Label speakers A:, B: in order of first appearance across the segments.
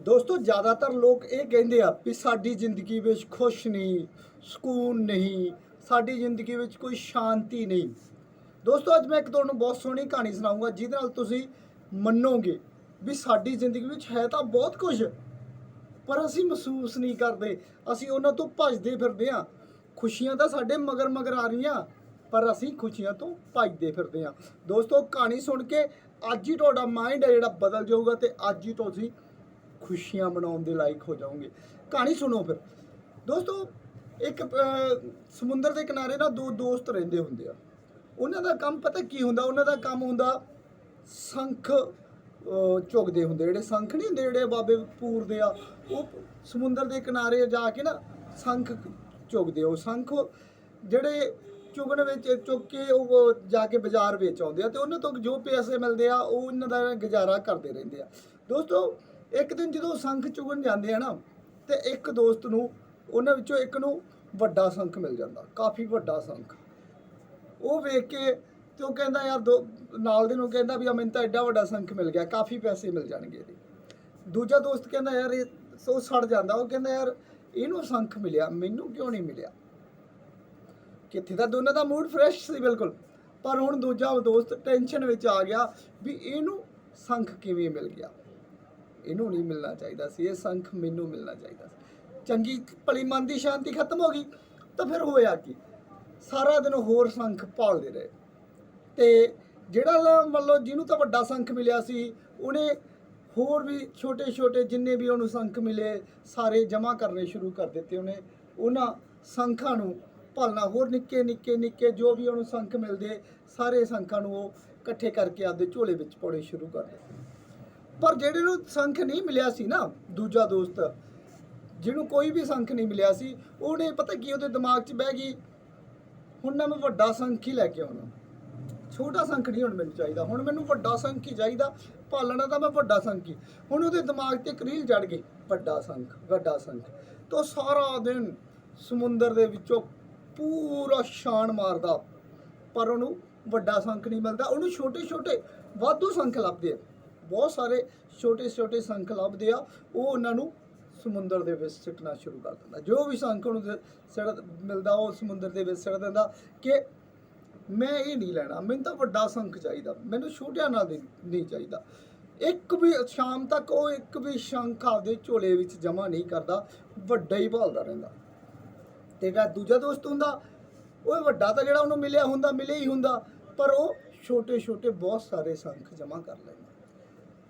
A: ਦੋਸਤੋ, ਜ਼ਿਆਦਾਤਰ ਲੋਕ ਇਹ ਕਹਿੰਦੇ ਆ ਵੀ ਸਾਡੀ ਜ਼ਿੰਦਗੀ ਵਿੱਚ ਖੁਸ਼ ਨਹੀਂ, ਸਕੂਨ ਨਹੀਂ, ਸਾਡੀ ਜ਼ਿੰਦਗੀ ਵਿੱਚ ਕੋਈ ਸ਼ਾਂਤੀ ਨਹੀਂ। ਦੋਸਤੋ, ਅੱਜ ਮੈਂ ਇੱਕ ਤੁਹਾਨੂੰ ਬਹੁਤ ਸੋਹਣੀ ਕਹਾਣੀ ਸੁਣਾਉਂਗਾ ਜਿਹਦੇ ਨਾਲ ਤੁਸੀਂ ਮੰਨੋਗੇ ਵੀ ਸਾਡੀ ਜ਼ਿੰਦਗੀ ਵਿੱਚ ਹੈ ਤਾਂ ਬਹੁਤ ਕੁਝ, ਪਰ ਅਸੀਂ ਮਹਿਸੂਸ ਨਹੀਂ ਕਰਦੇ। ਅਸੀਂ ਉਹਨਾਂ ਤੋਂ ਭੱਜਦੇ ਫਿਰਦੇ ਆ ਖੁਸ਼ੀਆਂ ਤਾਂ ਸਾਡੇ ਮਗਰ ਮਗਰ ਆ ਰਹੀਆਂ, ਪਰ ਅਸੀਂ ਖੁਸ਼ੀਆਂ ਤੋਂ ਭੱਜਦੇ ਫਿਰਦੇ ਆ ਦੋਸਤੋ, ਕਹਾਣੀ ਸੁਣ ਕੇ ਅੱਜ ਹੀ ਤੁਹਾਡਾ ਮਾਈਂਡ ਹੈ ਜਿਹੜਾ ਬਦਲ ਜਾਊਗਾ ਤੇ ਅੱਜ ਹੀ ਤੁਸੀਂ ਖੁਸ਼ੀਆਂ ਮਨਾਉਣ ਦੇ ਲਾਇਕ ਹੋ ਜਾਓਗੇ। ਕਹਾਣੀ ਸੁਣੋ ਫਿਰ। ਦੋਸਤੋ, ਇੱਕ ਸਮੁੰਦਰ ਦੇ ਕਿਨਾਰੇ ਨਾ ਦੋ ਦੋਸਤ ਰਹਿੰਦੇ ਹੁੰਦੇ ਆ। ਉਹਨਾਂ ਦਾ ਕੰਮ ਪਤਾ ਕੀ ਹੁੰਦਾ? ਉਹਨਾਂ ਦਾ ਕੰਮ ਹੁੰਦਾ ਸੰਖ ਝੁਕਦੇ ਹੁੰਦੇ। ਜਿਹੜੇ ਸੰਖ ਨਹੀਂ ਹੁੰਦੇ, ਜਿਹੜੇ ਬਾਬੇ ਪੂਰਦੇ ਆ, ਉਹ ਸਮੁੰਦਰ ਦੇ ਕਿਨਾਰੇ ਜਾ ਕੇ ਨਾ ਸੰਖ ਝੁਕਦੇ ਆ। ਉਹ ਸੰਖ, ਜਿਹੜੇ ਚੁਗਣ ਵਿੱਚ ਚੁੱਕ ਕੇ ਉਹ ਜਾ ਕੇ ਬਾਜ਼ਾਰ ਵੇਚ ਆਉਂਦੇ ਆ ਤੇ ਉਹਨਾਂ ਤੋਂ ਜੋ ਪੈਸੇ ਮਿਲਦੇ ਆ, ਉਹ ਉਹਨਾਂ ਦਾ ਗੁਜ਼ਾਰਾ ਕਰਦੇ ਰਹਿੰਦੇ ਆ। ਦੋਸਤੋ ਇੱਕ ਦਿਨ ਜਦੋਂ ਸੰਖ ਚੁਗਣ ਜਾਂਦੇ ਆ ਨਾ, ਤੇ ਇੱਕ ਦੋਸਤ ਨੂੰ, ਉਹਨਾਂ ਵਿੱਚੋਂ ਇੱਕ ਨੂੰ ਵੱਡਾ ਸੰਖ ਮਿਲ ਜਾਂਦਾ, ਕਾਫੀ ਵੱਡਾ ਸੰਖ। ਉਹ ਵੇਖ ਕੇ ਤੇ ਉਹ ਕਹਿੰਦਾ, ਯਾਰ ਦੋ, ਨਾਲ ਦੇ ਨੂੰ ਕਹਿੰਦਾ ਵੀ, ਆ ਮੈਨੂੰ ਤਾਂ ਐਡਾ ਵੱਡਾ ਸੰਖ ਮਿਲ ਗਿਆ, ਕਾਫੀ ਪੈਸੇ ਮਿਲ ਜਾਣਗੇ ਇਹਦੇ। ਦੂਜਾ ਦੋਸਤ ਕਹਿੰਦਾ, ਯਾਰ ਇਹ, ਸੋ ਸੜ ਜਾਂਦਾ। ਉਹ ਕਹਿੰਦਾ, ਯਾਰ ਇਹਨੂੰ ਸੰਖ ਮਿਲਿਆ, ਮੈਨੂੰ ਕਿਉਂ ਨਹੀਂ ਮਿਲਿਆ? ਕਿੱਥੇ ਤਾਂ ਦੋਨਾਂ ਦਾ ਮੂਡ ਫਰੈਸ਼ ਸੀ ਬਿਲਕੁਲ, ਪਰ ਹੁਣ ਦੂਜਾ ਦੋਸਤ ਟੈਨਸ਼ਨ ਵਿੱਚ ਆ ਗਿਆ ਵੀ ਇਹਨੂੰ ਸੰਖ ਕਿਵੇਂ ਮਿਲ ਗਿਆ? ਇਹਨੂੰ ਨਹੀਂ ਮਿਲਣਾ ਚਾਹੀਦਾ ਸੀ, ਇਹ ਸੰਖ ਮੈਨੂੰ ਮਿਲਣਾ ਚਾਹੀਦਾ ਸੀ। ਚੰਗੀ ਭਲੀ ਮਨ ਦੀ ਸ਼ਾਂਤੀ ਖਤਮ ਹੋ ਗਈ, ਤਾਂ ਫਿਰ ਹੋਇਆ ਕੀ? ਸਾਰਾ ਦਿਨ ਹੋਰ ਸੰਖ ਭਾਲਦੇ ਰਹੇ। ਤੇ ਜਿਹੜਾ ਲਾ- ਮੰਨ ਲਓ ਜਿਹਨੂੰ ਤਾਂ ਵੱਡਾ ਸੰਖ ਮਿਲਿਆ ਸੀ, ਉਹਨੇ ਹੋਰ ਵੀ ਛੋਟੇ ਛੋਟੇ ਜਿੰਨੇ ਵੀ ਉਹਨੂੰ ਸੰਖ ਮਿਲੇ, ਸਾਰੇ ਜਮ੍ਹਾਂ ਕਰਨੇ ਸ਼ੁਰੂ ਕਰ ਦਿੱਤੇ ਉਹਨੇ। ਉਹਨਾਂ ਸੰਖਾਂ ਨੂੰ ਭਾਲਣਾ, ਹੋਰ ਨਿੱਕੇ ਨਿੱਕੇ ਨਿੱਕੇ ਜੋ ਵੀ ਉਹਨੂੰ ਸੰਖ ਮਿਲਦੇ, ਸਾਰੇ ਸੰਖਾਂ ਨੂੰ ਉਹ ਇਕੱਠੇ ਕਰਕੇ ਆਪਦੇ ਝੋਲੇ ਵਿੱਚ ਪਾਉਣੇ ਸ਼ੁਰੂ ਕਰ ਦਿੱਤੇ। ਪਰ ਜਿਹੜੇ ਨੂੰ ਸੰਖ ਨਹੀਂ ਮਿਲਿਆ ਸੀ ਨਾ, ਦੂਜਾ ਦੋਸਤ, ਜਿਹਨੂੰ ਕੋਈ ਵੀ ਸੰਖ ਨਹੀਂ ਮਿਲਿਆ ਸੀ, ਉਹਨੇ ਪਤਾ ਕੀ ਉਹਦੇ ਦਿਮਾਗ 'ਚ ਬਹਿ ਗਈ, ਹੁਣ ਨਾ ਮੈਂ ਵੱਡਾ ਸੰਖ ਹੀ ਲੈ ਕੇ ਆਉਣਾ। ਛੋਟਾ ਸੰਖ ਨਹੀਂ ਹੁਣ ਮੈਨੂੰ ਚਾਹੀਦਾ, ਹੁਣ ਮੈਨੂੰ ਵੱਡਾ ਸੰਖ ਹੀ ਚਾਹੀਦਾ, ਪਾਲਣਾ ਤਾਂ ਮੈਂ ਵੱਡਾ ਸੰਖ ਹੀ। ਹੁਣ ਉਹਦੇ ਦਿਮਾਗ ਤੇ ਇੱਕ ਰੀਲ ਜੜ ਗਈ, ਵੱਡਾ ਸੰਖ ਵੱਡਾ ਸੰਖ। ਤੋਂ ਸਾਰਾ ਦਿਨ ਸਮੁੰਦਰ ਦੇ ਵਿੱਚੋਂ ਪੂਰਾ ਛਾਣ ਮਾਰਦਾ, ਪਰ ਉਹਨੂੰ ਵੱਡਾ ਸੰਖ ਨਹੀਂ ਮਿਲਦਾ, ਉਹਨੂੰ ਛੋਟੇ ਛੋਟੇ ਵਾਧੂ ਸੰਖ ਲੱਭਦੇ ਆ। ਬਹੁਤ ਸਾਰੇ ਛੋਟੇ ਛੋਟੇ ਸੰਖ ਲੱਭਦੇ ਆ, ਉਹ ਉਹਨਾਂ ਨੂੰ ਸਮੁੰਦਰ ਦੇ ਵਿੱਚ ਸਿੱਟਣਾ ਸ਼ੁਰੂ ਕਰ ਦਿੰਦਾ। ਜੋ ਵੀ ਸੰਖ ਉਹਨੂੰ ਦੇ- ਮਿਲਦਾ, ਉਹ ਸਮੁੰਦਰ ਦੇ ਵਿੱਚ ਸਿੱਟ ਦਿੰਦਾ ਕਿ ਮੈਂ ਇਹ ਨਹੀਂ ਲੈਣਾ, ਮੈਨੂੰ ਤਾਂ ਵੱਡਾ ਸੰਖ ਚਾਹੀਦਾ, ਮੈਨੂੰ ਛੋਟਿਆਂ ਨਾਲ ਨਹੀਂ ਚਾਹੀਦਾ। ਇੱਕ ਵੀ ਸ਼ਾਮ ਤੱਕ ਉਹ ਇੱਕ ਵੀ ਸ਼ੰਖ ਆਪਦੇ ਝੋਲੇ ਵਿੱਚ ਜਮਾ ਨਹੀਂ ਕਰਦਾ, ਵੱਡਾ ਹੀ ਭਾਲਦਾ ਰਹਿੰਦਾ। ਤੇ ਜਿਹੜਾ ਦੂਜਾ ਦੋਸਤ ਹੁੰਦਾ, ਉਹ ਵੱਡਾ ਤਾਂ ਜਿਹੜਾ ਉਹਨੂੰ ਮਿਲਿਆ ਹੁੰਦਾ, ਮਿਲੇ ਹੀ ਹੁੰਦਾ, ਪਰ ਉਹ ਛੋਟੇ ਛੋਟੇ ਬਹੁਤ ਸਾਰੇ ਸੰਖ ਜਮਾ ਕਰ ਲੈਂਦਾ।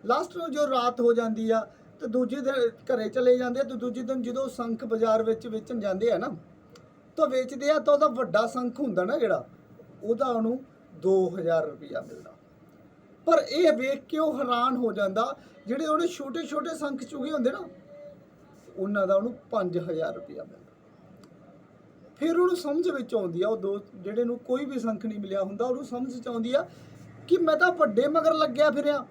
A: ਲਾਸਟ ਨੂੰ ਜੋ ਰਾਤ ਹੋ ਜਾਂਦੀ ਆ, ਤੇ ਦੂਜੇ ਦਿਨ ਘਰੇ ਚਲੇ ਜਾਂਦੇ ਆ, ਤੇ ਦੂਜੇ ਦਿਨ ਜਦੋਂ ਸੰਖ ਬਾਜ਼ਾਰ ਵਿੱਚ ਵੇਚਣ ਜਾਂਦੇ ਆ ਨਾ, ਤਾਂ ਵੇਚਦੇ ਆ ਤਾਂ ਉਹਦਾ ਵੱਡਾ ਸੰਖ ਹੁੰਦਾ ਨਾ ਜਿਹੜਾ, ਉਹਦਾ ਉਹਨੂੰ 2000 ਰੁਪਇਆ ਮਿਲਦਾ। ਪਰ ਇਹ ਵੇਖ ਕੇ ਉਹ ਹੈਰਾਨ ਹੋ ਜਾਂਦਾ, ਜਿਹੜੇ ਉਹਨੇ ਛੋਟੇ ਛੋਟੇ ਸੰਖ ਚੁਗੇ ਹੁੰਦੇ ਨਾ, ਉਹਨਾਂ ਦਾ ਉਹਨੂੰ 5000 ਰੁਪਇਆ ਮਿਲਦਾ। ਫਿਰ ਉਹਨੂੰ ਸਮਝ ਵਿੱਚ ਆਉਂਦੀ ਆ, ਉਹ ਦੋ, ਜਿਹੜੇ ਨੂੰ ਕੋਈ ਵੀ ਸੰਖ ਨਹੀਂ ਮਿਲਿਆ ਹੁੰਦਾ, ਉਹਨੂੰ ਸਮਝ ਚ ਆਉਂਦੀ ਆ ਕਿ ਮੈਂ ਤਾਂ ਵੱਡੇ ਮਗਰ ਲੱਗਿਆ ਫਿਰਿਆ।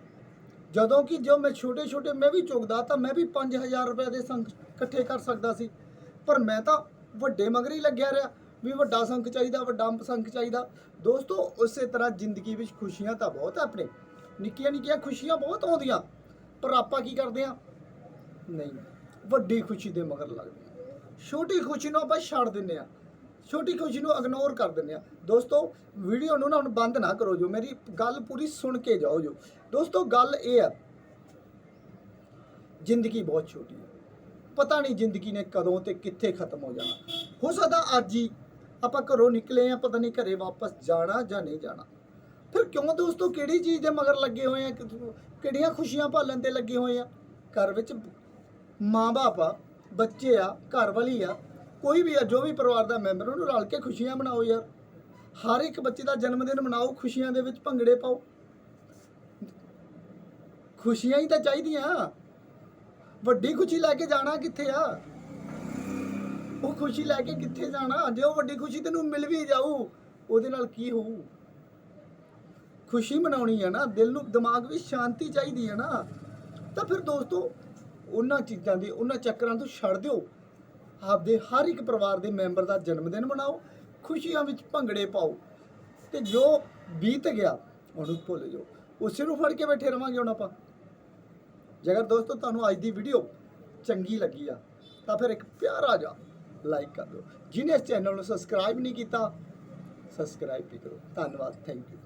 A: ਜਦੋਂ ਕਿ ਜੋ ਮੈਂ ਛੋਟੇ ਛੋਟੇ ਮੈਂ ਵੀ ਚੁਗਦਾ ਤਾਂ ਮੈਂ ਵੀ 5000 ਰੁਪਏ ਦੇ ਸੰਖ ਇਕੱਠੇ ਕਰ ਸਕਦਾ ਸੀ। ਪਰ ਮੈਂ ਤਾਂ ਵੱਡੇ ਮਗਰ ਹੀ ਲੱਗਿਆ ਰਿਹਾ ਵੀ ਵੱਡਾ ਸੰਖ ਚਾਹੀਦਾ, ਵੱਡਾ ਸੰਖ ਚਾਹੀਦਾ। ਦੋਸਤੋ, ਉਸੇ ਤਰ੍ਹਾਂ ਜ਼ਿੰਦਗੀ ਵਿੱਚ ਖੁਸ਼ੀਆਂ ਤਾਂ ਬਹੁਤ ਆ ਆਪਣੇ। ਨਿੱਕੀਆਂ ਨਿੱਕੀਆਂ ਖੁਸ਼ੀਆਂ ਬਹੁਤ ਆਉਂਦੀਆਂ, ਪਰ ਆਪਾਂ ਕੀ ਕਰਦੇ ਆ ਨਹੀਂ, ਵੱਡੀ ਖੁਸ਼ੀ ਦੇ ਮਗਰ ਲੱਗਦੇ ਛੋਟੀ ਖੁਸ਼ੀ ਨੂੰ ਆਪਾਂ ਛੱਡ ਦਿੰਦੇ ਆ ਛੋਟੀ ਖੁਸ਼ੀ ਨੂੰ ਇਗਨੋਰ ਕਰ ਦਿੰਦੇ ਆ। ਦੋਸਤੋ ਵੀਡੀਓ ਨੂੰ ਨਾ ਹੁਣ ਬੰਦ ਨਾ ਕਰੋ ਜੋ, ਮੇਰੀ ਗੱਲ ਪੂਰੀ ਸੁਣ ਕੇ ਜਾਓ ਜੋ। ਦੋਸਤੋ, ਗੱਲ ਇਹ ਆ, ਜ਼ਿੰਦਗੀ ਬਹੁਤ ਛੋਟੀ ਹੈ ਪਤਾ ਨਹੀਂ ਜ਼ਿੰਦਗੀ ਨੇ ਕਦੋਂ ਤੇ ਕਿੱਥੇ ਖਤਮ ਹੋ ਜਾਣਾ। ਹੋ ਸਕਦਾ ਅੱਜ ਹੀ ਆਪਾਂ ਘਰੋਂ ਨਿਕਲੇ ਆ, ਪਤਾ ਨਹੀਂ ਘਰੇ ਵਾਪਸ ਜਾਣਾ ਜਾਂ ਨਹੀਂ ਜਾਣਾ। ਫਿਰ ਕਿਉਂ ਦੋਸਤੋ, ਕਿਹੜੀ ਚੀਜ਼ ਦੇ ਮਗਰ ਲੱਗੇ ਹੋਏ ਆ? ਕਿਹੜੀਆਂ ਖੁਸ਼ੀਆਂ ਭਾਲਣ ਤੇ ਲੱਗੇ ਹੋਏ ਆ? ਘਰ ਵਿੱਚ ਮਾਂ-ਬਾਪ ਆ, ਬੱਚੇ ਆ ਘਰ ਵਾਲੀ ਆ ਕੋਈ ਵੀ ਆ, ਜੋ ਵੀ ਪਰਿਵਾਰ ਦਾ ਮੈਂਬਰ, ਉਹਨੂੰ ਰਲ ਕੇ ਖੁਸ਼ੀਆਂ ਮਨਾਓ ਯਾਰ। ਹਰ ਇੱਕ ਬੱਚੇ ਦਾ ਜਨਮ ਦਿਨ ਮਨਾਓ, ਖੁਸ਼ੀਆਂ ਦੇ ਵਿੱਚ ਭੰਗੜੇ ਪਾਓ। ਖੁਸ਼ੀਆਂ ਹੀ ਤਾਂ ਚਾਹੀਦੀਆਂ। ਵੱਡੀ ਖੁਸ਼ੀ ਲੈ ਕੇ ਜਾਣਾ ਕਿੱਥੇ ਆ? ਉਹ ਖੁਸ਼ੀ ਲੈ ਕੇ ਕਿੱਥੇ ਜਾਣਾ? ਜੇ ਉਹ ਵੱਡੀ ਖੁਸ਼ੀ ਤੈਨੂੰ ਮਿਲ ਵੀ ਜਾਊ, ਉਹਦੇ ਨਾਲ ਕੀ ਹੋਊ? ਖੁਸ਼ੀ ਮਨਾਉਣੀ ਹੈ ਨਾ, ਦਿਲ ਨੂੰ, ਦਿਮਾਗ ਵਿੱਚ ਸ਼ਾਂਤੀ ਚਾਹੀਦੀ ਹੈ ਨਾ। ਤਾਂ ਫਿਰ ਦੋਸਤੋ, ਉਹਨਾਂ ਚੀਜ਼ਾਂ ਦੇ, ਉਹਨਾਂ ਚੱਕਰਾਂ ਤੋਂ ਛੱਡ ਦਿਓ। ਆਪਦੇ ਹਰ ਇੱਕ ਪਰਿਵਾਰ ਦੇ ਮੈਂਬਰ ਦਾ ਜਨਮ ਦਿਨ ਮਨਾਓ, ਖੁਸ਼ੀਆਂ ਵਿੱਚ ਭੰਗੜੇ ਪਾਓ ਤੇ ਜੋ ਬੀਤ ਗਿਆ ਉਹਨੂੰ ਭੁੱਲ ਜਾਓ। ਉਸੇ ਨੂੰ ਫੜ ਕੇ ਬੈਠੇ ਰਵਾਂਗੇ ਹੁਣ ਆਪਾਂ। ਜੇਕਰ ਦੋਸਤੋ ਤੁਹਾਨੂੰ ਅੱਜ ਦੀ ਵੀਡੀਓ ਚੰਗੀ ਲੱਗੀ ਆ, ਤਾਂ ਫਿਰ ਇੱਕ ਪਿਆਰਾ ਜਿਹਾ ਲਾਈਕ ਕਰ ਦਿਓ। ਜਿਹਨੇ ਇਸ ਚੈਨਲ ਨੂੰ ਸਬਸਕ੍ਰਾਈਬ ਨਹੀਂ ਕੀਤਾ ਸਬਸਕ੍ਰਾਈਬ ਵੀ ਕਰੋ। ਧੰਨਵਾਦ ਥੈਂਕ ਯੂ